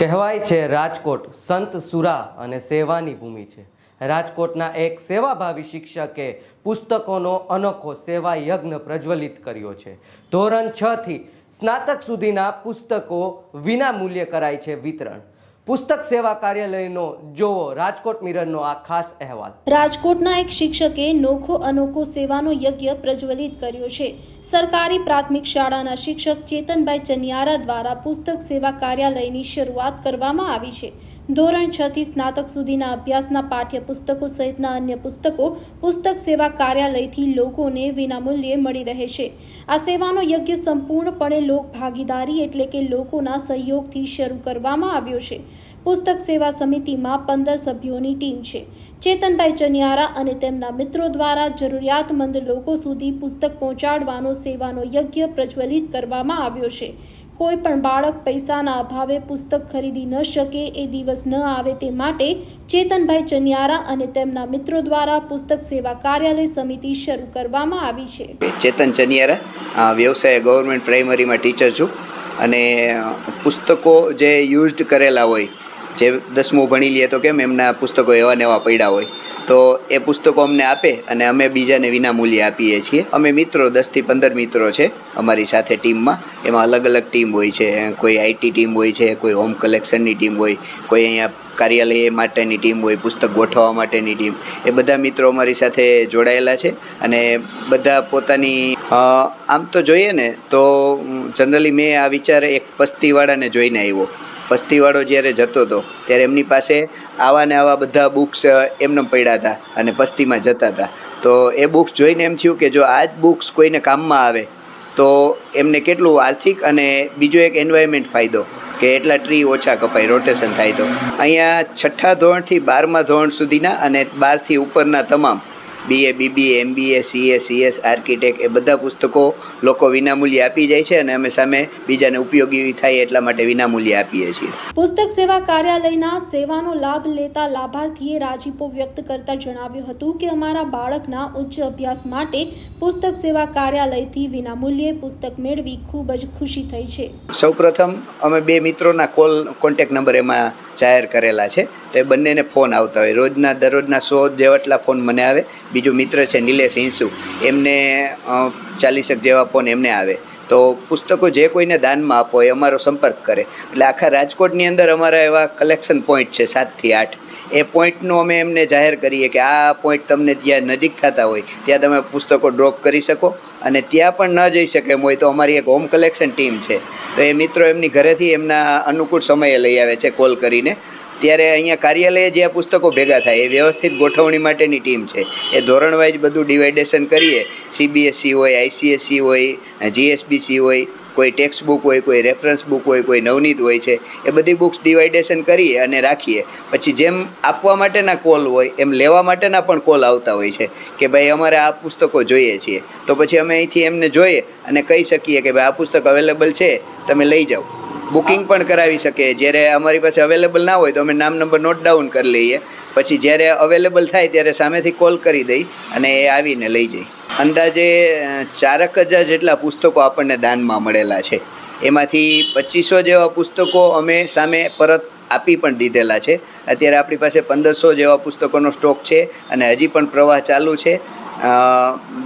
કહેવાય છે રાજકોટ સંત સુરા અને સેવાની ભૂમિ છે. રાજકોટના એક સેવાભાવી શિક્ષકે પુસ્તકોનો અનોખો સેવા યજ્ઞ પ્રજ્વલિત કર્યો છે. ધોરણ છ થી સ્નાતક સુધીના પુસ્તકો વિના મૂલ્યે કરાય છે વિતરણ. પુસ્તક સેવા કાર્યાલયનો જોવો રાજકોટ મિરરનો આ ખાસ અહેવાલ. રાજકોટના એક શિક્ષકે નોખો અનોખો સેવાનો યજ્ઞ પ્રજ્વલિત કર્યો છે. સરકારી પ્રાથમિક શાળાના શિક્ષક ચેતનભાઈ ચનિયારા દ્વારા પુસ્તક સેવા કાર્યાલયની શરૂઆત કરવામાં આવી છે. ધોરણ છ થી સ્નાતક સુધીના અભ્યાસના પાઠ્યપુસ્તકો સહિતના અન્ય પુસ્તકો પુસ્તક સેવા કાર્યાલયથી લોકોને વિનામૂલ્યે મળી રહે છે. આ સેવાનો યજ્ઞ સંપૂર્ણપણે લોક ભાગીદારી એટલે કે લોકોના સહયોગથી શરૂ કરવામાં આવ્યો છે. પુસ્તક સેવા સમિતિમાં પંદર સભ્યોની ટીમ છે. ચેતનભાઈ ચનિયારા અને તેમના મિત્રો દ્વારા જરૂરિયાતમંદ લોકો સુધી પુસ્તક પહોંચાડવાનો સેવાનો યજ્ઞ પ્રજ્વલિત કરવામાં આવ્યો છે. કોઈ પણ બાળક પૈસાના અભાવે પુસ્તક ખરીદી ન શકે, એ દિવસ ન આવે તે માટે ચેતનભાઈ ચનિયારા અને તેમના મિત્રો દ્વારા પુસ્તક સેવા કાર્યાલય સમિતિ શરૂ કરવામાં આવી છે. ચેતન ચનિયારા વ્યવસાય ગવર્મેન્ટ પ્રાઇમરીમાં ટીચર છું અને પુસ્તકો જે યુઝડ કરેલા હોય જે દસમું ભણી લઈએ તો કેમ એમના પુસ્તકો એવા ને એવા પડ્યા હોય. તો એ પુસ્તકો અમને આપે અને અમે બીજાને વિનામૂલ્યે આપીએ છીએ. અમે મિત્રો, દસથી પંદર મિત્રો છે અમારી સાથે ટીમમાં. એમાં અલગ અલગ ટીમ હોય છે. કોઈ આઈટી ટીમ હોય છે, કોઈ હોમ કલેક્શનની ટીમ હોય, કોઈ અહીંયા કાર્યાલય માટેની ટીમ હોય, પુસ્તક ગોઠવવા માટેની ટીમ. એ બધા મિત્રો અમારી સાથે જોડાયેલા છે અને બધા પોતાની આમ તો જોઈએ ને તો જનરલી મેં આ વિચાર એક પસ્તીવાળાને જોઈને આવ્યો. પસ્તીવાળો જ્યારે જતો હતો ત્યારે એમની પાસે આવા ને આવા બધા બુક્સ એમને પડ્યા હતા અને પસ્તીમાં જતા હતા. તો એ બુક્સ જોઈને એમ થયું કે જો આ જ બુક્સ કોઈને કામમાં આવે, તો એમને કેટલું આર્થિક અને બીજો એક એન્વાયરમેન્ટ ફાયદો કે એટલા ટ્રી ઓછા કપાય રોટેશન થાય તો. અહીંયા છઠ્ઠા ધોરણથી બારમા ધોરણ સુધીના અને બારથી ઉપરના તમામ BA BBA MBA CA CS architect એ બધા પુસ્તકો લોકો વિનામૂલ્યે આપી જાય છે અને અમે સામે બીજાને ઉપયોગી થાય એટલા માટે વિનામૂલ્યે આપીએ છીએ. પુસ્તક સેવા કાર્યાલયના સેવાનો લાભ લેતા લાભાર્થીએ રાજીપો વ્યક્ત કરતા જણાવ્યું હતું કે અમારા બાળકના ઉચ્ચ અભ્યાસ માટે પુસ્તક સેવા કાર્યાલયથી વિનામૂલ્યે પુસ્તક મેળવી ખૂબ જ ખુશી થઈ છે. સૌપ્રથમ અમે બે મિત્રોના કોલ કોન્ટેક નંબર એમાં જાહેર કરેલા છે. તો એ બંનેને ફોન આવતા હોય. રોજના દરરોજના સો જેટલા ફોન મને આવે બીજો મિત્ર છે નિલેશ હિંસુ, એમને ચાલીસક જેવા ફોન એમને આવે. તો પુસ્તકો જે કોઈને દાનમાં આપો એ અમારો સંપર્ક કરે. એટલે આખા રાજકોટની અંદર અમારા એવા કલેક્શન પોઈન્ટ છે સાતથી આઠ. એ પોઈન્ટનું અમે એમને જાહેર કરીએ કે આ પોઈન્ટ તમને ત્યાં નજીક થતા હોય, ત્યાં તમે પુસ્તકો ડ્રોપ કરી શકો અને ત્યાં પણ ન જઈ શકે એમ હોય તો અમારી એક હોમ કલેક્શન ટીમ છે. તો એ મિત્રો એમની ઘરેથી એમના અનુકૂળ સમયે લઈ આવે છે કોલ કરીને. ત્યારે અહીંયા કાર્યાલયે જે આ પુસ્તકો ભેગા થાય એ વ્યવસ્થિત ગોઠવણી માટેની ટીમ છે. એ ધોરણ વાઇઝ બધું ડિવાઇડેશન કરીએ. સીબીએસસી હોય આઈસીએસસી હોય જીએસબીસી હોય, કોઈ ટેક્સ્ટ બુક હોય, કોઈ રેફરન્સ બુક હોય, કોઈ નવનીત હોય છે. એ બધી બુક્સ ડિવાઇડેશન કરીએ અને રાખીએ. પછી જેમ આપવા માટેના કોલ હોય, એમ લેવા માટેના પણ કોલ આવતા હોય છે કે ભાઈ અમારે આ પુસ્તકો જોઈએ છીએ. તો પછી અમે અહીંથી એમને જોઈએ અને કહી શકીએ કે ભાઈ આ પુસ્તક અવેલેબલ છે, તમે લઈ જાઓ. બુકિંગ પણ કરાવી શકીએ જ્યારે અમારી પાસે અવેલેબલ ના હોય તો અમે નામ નંબર નોટ ડાઉન કરી લઈએ. પછી જ્યારે અવેલેબલ થાય ત્યારે સામેથી કોલ કરી દઈ અને એ આવીને લઈ જઈ અંદાજે ચારક હજાર જેટલા પુસ્તકો આપણને દાનમાં મળેલા છે. એમાંથી પચીસો જેવા પુસ્તકો અમે સામે પરત આપી પણ દીધેલા છે. અત્યારે આપણી પાસે પંદરસો જેવા પુસ્તકોનો સ્ટોક છે અને હજી પણ પ્રવાહ ચાલુ છે.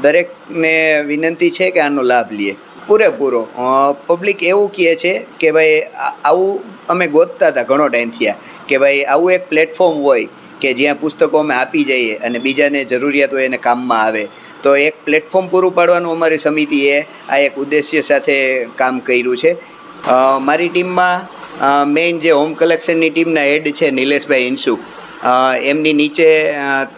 દરેકને વિનંતી છે કે આનો લાભ લઈએ પૂરેપૂરો. પબ્લિક એવું કહે છે કે ભાઈ આવું અમે ગોતતા હતા ઘણો ટાઈમ થયા. કે ભાઈ આવું એક પ્લેટફોર્મ હોય કે જ્યાં પુસ્તકો અમે આપી જઈએ અને બીજાને જરૂરિયાત હોય એને કામમાં આવે. તો એક પ્લેટફોર્મ પૂરું પાડવાનું અમારી સમિતિએ આ એક ઉદ્દેશ્ય સાથે કામ કર્યું છે. મારી ટીમમાં મેઇન જે હોમ કલેક્શનની ટીમના હેડ છે નિલેશભાઈ ઇન્સુ. અ, એમની નીચે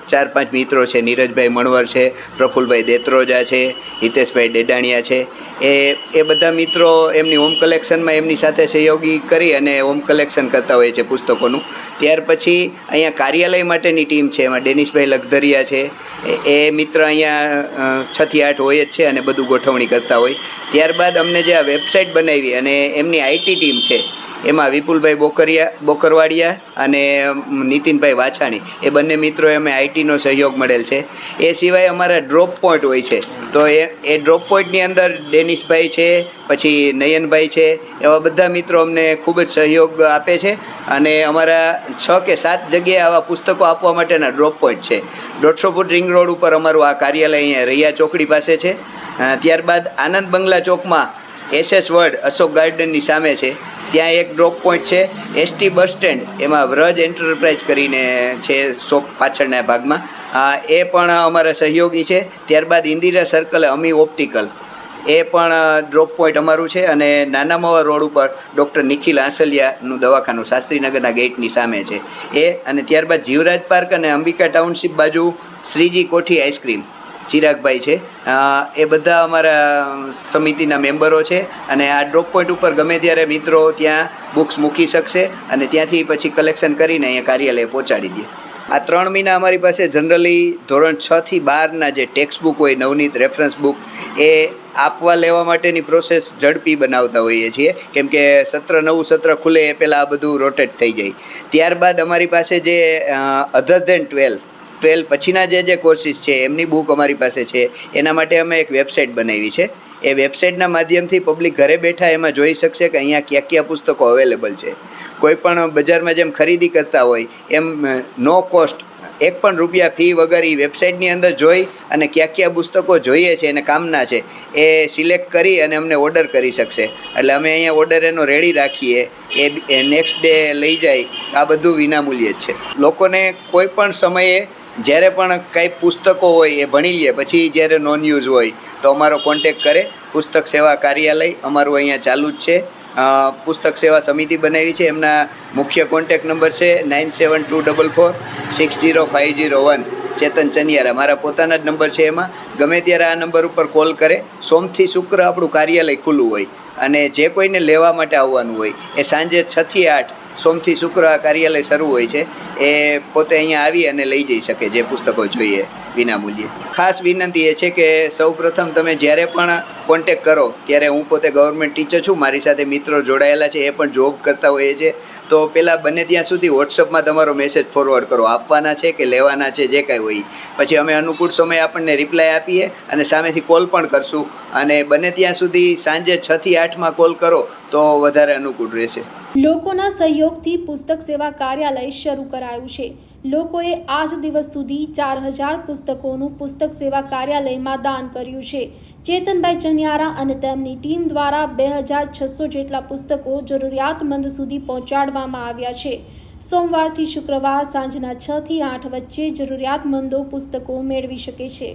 ચાર પાંચ મિત્રો છે. નીરજભાઈ મણવર છે, પ્રફુલભાઈ દેત્રોજા છે, હિતેશભાઈ ડેડાણિયા છે. એ એ બધા મિત્રો એમની હોમ કલેક્શનમાં એમની સાથે સહયોગી કરી અને હોમ કલેક્શન કરતા હોય છે પુસ્તકોનું. ત્યાર પછી અહીંયા કાર્યાલય માટેની ટીમ છે. એમાં ડેનિશભાઈ લગધરિયા છે. એ- મિત્ર અહીંયા છથી આઠ હોય જ છે અને બધું ગોઠવણી કરતા હોય. ત્યારબાદ અમને જે આ વેબસાઇટ બનાવી અને એમની આઈટી ટીમ છે એમાં વિપુલભાઈ બોકરિયા, બોકરવાડિયા અને નીતિનભાઈ વાછાણી. એ બંને મિત્રોએ અમે આઈટીનો સહયોગ મળેલ છે. એ સિવાય અમારા ડ્રોપ પોઈન્ટ હોય છે. તો એ એ ડ્રોપ પોઈન્ટની અંદર ડેનિશભાઈ છે, પછી નયનભાઈ છે, એવા બધા મિત્રો અમને ખૂબ જ સહયોગ આપે છે. અને અમારા છ કે સાત જગ્યાએ આવા પુસ્તકો આપવા માટેના ડ્રોપ પોઈન્ટ છે. દોઢસો ફૂટ રિંગ રોડ ઉપર અમારું આ કાર્યાલય અહીંયા રૈયા ચોકડી પાસે છે. ત્યારબાદ આનંદ બંગલા ચોકમાં એસએસ વર્ડ અશોક ગાર્ડનની સામે છે. ત્યાં એક ડ્રોપ પોઈન્ટ છે એસટી બસ સ્ટેન્ડ એમાં વ્રજ એન્ટરપ્રાઇઝ કરીને છે શોપ પાછળના ભાગમાં. એ પણ અમારા સહયોગી છે. ત્યારબાદ ઇન્દિરા સર્કલ અમી ઓપ્ટિકલ એ પણ ડ્રોપ પોઈન્ટ અમારું છે અને નાના મોવા રોડ ઉપર ડૉક્ટર નિખિલ આંસલિયાનું દવાખાનું શાસ્ત્રીનગરના ગેટની સામે છે. એ અને ત્યારબાદ જીવરાજ પાર્ક અને અંબિકા ટાઉનશીપ બાજુ શ્રીજી કોઠી આઈસ્ક્રીમ ચિરાગભાઈ છે. એ બધા અમારા સમિતિના મેમ્બરો છે અને આ ડ્રોપ પોઈન્ટ ઉપર ગમે ત્યારે મિત્રો ત્યાં બુક્સ મૂકી શકશે અને ત્યાંથી પછી કલેક્શન કરીને અહીંયા કાર્યાલય પહોંચાડી દે. આ ત્રણ મહિના અમારી પાસે જનરલી ધોરણ છ થી બારના જે ટેક્સ્ટ બુક હોય, નવનીત રેફરન્સ બુક, એ આપવા લેવા માટેની પ્રોસેસ ઝડપી બનાવતા હોઈએ છીએ. કેમ કે સત્ર નવું સત્ર ખુલે એ પહેલાં આ બધું રોટેટ થઈ જાય. ત્યારબાદ અમારી પાસે જે અધર ધેન ટ્વેલ્વ ટ્વેલ્વ પછીના જે જે કોર્સિસ છે, એમની બુક અમારી પાસે છે. એના માટે અમે એક વેબસાઇટ બનાવી છે. એ વેબસાઇટના માધ્યમથી પબ્લિક ઘરે બેઠા એમાં જોઈ શકશે કે અહીંયા ક્યાં ક્યાં પુસ્તકો અવેલેબલ છે. કોઈ પણ બજારમાં જેમ ખરીદી કરતા હોય, એમ નો કોસ્ટ એક પણ રૂપિયા ફી વગર એ વેબસાઇટની અંદર જોઈ અને કયા કયા પુસ્તકો જોઈએ છે અને કામના છે, એ સિલેક્ટ કરી અને અમને ઓર્ડર કરી શકશે. એટલે અમે અહીંયા ઓર્ડર એનો રેડી રાખીએ, એ નેક્સ્ટ ડે લઈ જાય, આ બધું વિનામૂલ્યે જ છે. લોકોને કોઈ પણ સમયે જ્યારે પણ કંઈ પુસ્તકો હોય એ ભણી લઈએ પછી જ્યારે નોન યુઝ હોય, તો અમારો કોન્ટેક કરે. પુસ્તક સેવા કાર્યાલય અમારું અહીંયા ચાલુ જ છે. પુસ્તક સેવા સમિતિ બનાવી છે. એમના મુખ્ય કોન્ટેક નંબર છે nine seven two double four six zero five zero one Chetan Chaniyara, મારા પોતાના જ નંબર છે એમાં. ગમે ત્યારે આ નંબર ઉપર કોલ કરે, સોમથી શુક્ર આપણું કાર્યાલય ખુલ્લું હોય અને જે કોઈને લેવા માટે આવવાનું હોય, એ સાંજે છથી આઠ સોમથી શુક્ર આ કાર્યાલય શરૂ હોય છે, એ પોતે અહીંયા આવી અને લઈ જઈ શકે, જે પુસ્તકો જોઈએ. વિનામૂલ્યે. ખાસ વિનંતી એ છે કે સૌ પ્રથમ તમે જ્યારે પણ કોન્ટેક કરો, ત્યારે હું પોતે ગવર્મેન્ટ ટીચર છું, મારી સાથે મિત્રો જોડાયેલા છે, એ પણ જોબ કરતા હોઈએ છે. તો પહેલાં બને ત્યાં સુધી વોટ્સઅપમાં તમારો મેસેજ ફોરવર્ડ કરો. આપવાના છે કે લેવાના છે, જે કાંઈ હોય. પછી અમે અનુકૂળ સમયે આપણને રિપ્લાય આપીએ અને સામેથી કોલ પણ કરશું. અને બને ત્યાં સુધી સાંજે છથી આઠમાં કોલ કરો, તો વધારે અનુકૂળ રહેશે. લોકોના સહયોગથી પુસ્તક સેવા કાર્યાલય શરૂ કરાયું છે. લોકોએ આજ દિવસ સુધી ચાર હજાર પુસ્તકોનું પુસ્તક સેવા કાર્યાલયમાં દાન કર્યું છે. ચેતનભાઈ ચનિયારા અને તેમની ટીમ દ્વારા બે હજાર છસો જેટલા પુસ્તકો જરૂરિયાતમંદ સુધી પહોંચાડવામાં આવ્યા છે. સોમવારથી શુક્રવાર સાંજના છ થી આઠ વચ્ચે જરૂરિયાતમંદો પુસ્તકો મેળવી શકે છે.